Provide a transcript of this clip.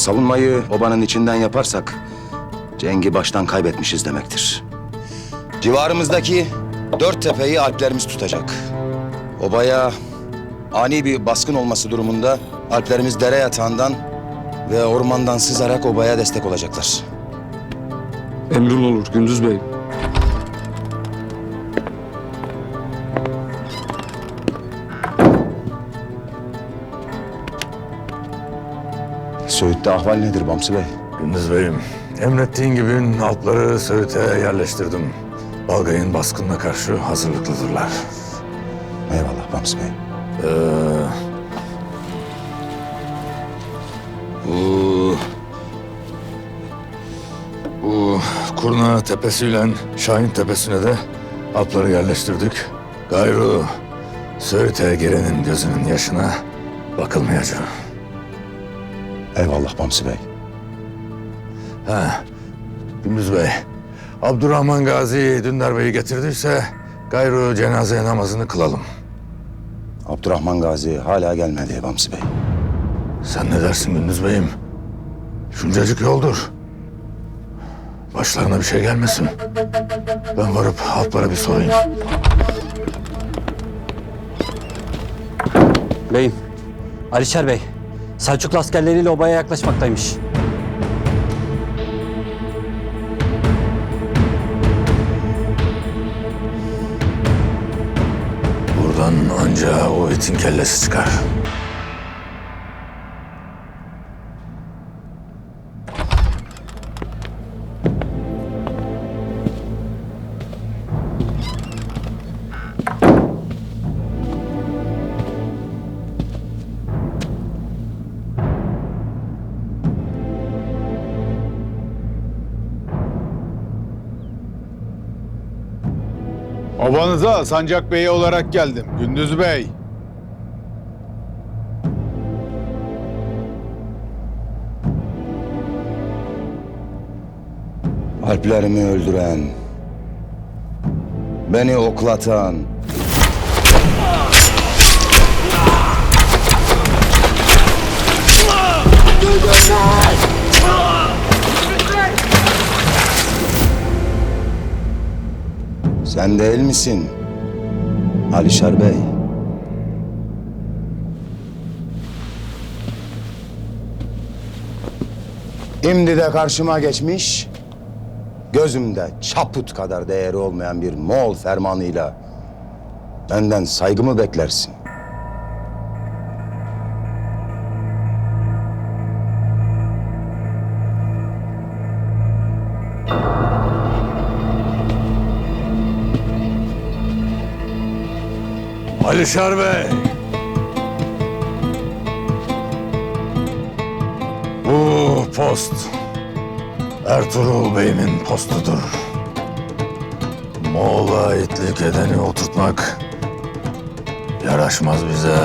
Savunmayı obanın içinden yaparsak cengi baştan kaybetmişiz demektir. Civarımızdaki dört tepeyi Alplerimiz tutacak. Obaya ani bir baskın olması durumunda Alplerimiz dere yatağından ve ormandan sızarak obaya destek olacaklar. Emrin olur Gündüz Bey. Söğüt'te ahval nedir Bamsı Bey? Gündüz Bey'im, emrettiğin gibi Alpları Söğüt'e yerleştirdim. Balgay'ın baskınına karşı hazırlıklıdırlar. Eyvallah Bamsı Bey. Ee, bu... Bu Kurna Tepesi'yle Şahin Tepesi'ne de Alpları yerleştirdik. Gayrı Söğüt'e girenin gözünün yaşına bakılmayacak. Eyvallah Bamsı Bey. Ha, Gündüz Bey, Abdurrahman Gazi Dündar Bey'i getirdiyse gayrı cenaze namazını kılalım. Abdurrahman Gazi hala gelmedi Bamsı Bey. Sen ne dersin Gündüz Bey'im? Şuncacık yoldur. Başlarına bir şey gelmesin. Ben varıp halklara bir sorayım. Beyim, Alişer Bey, Selçuklu askerleriyle obaya yaklaşmaktaymış. Buradan anca o itin kellesi çıkar. Obanıza Sancak Bey olarak geldim. Gündüz Bey. Alplerimi öldüren, beni oklatan, Sen değil misin? Alişar Bey. Şimdi de karşıma geçmiş, gözümde çaput kadar değeri olmayan bir Moğol fermanıyla benden saygımı beklersin. Alişar Bey. Bu post Ertuğrul Bey'imin postudur. Moğol'a itlik edeni oturtmak yaraşmaz bize.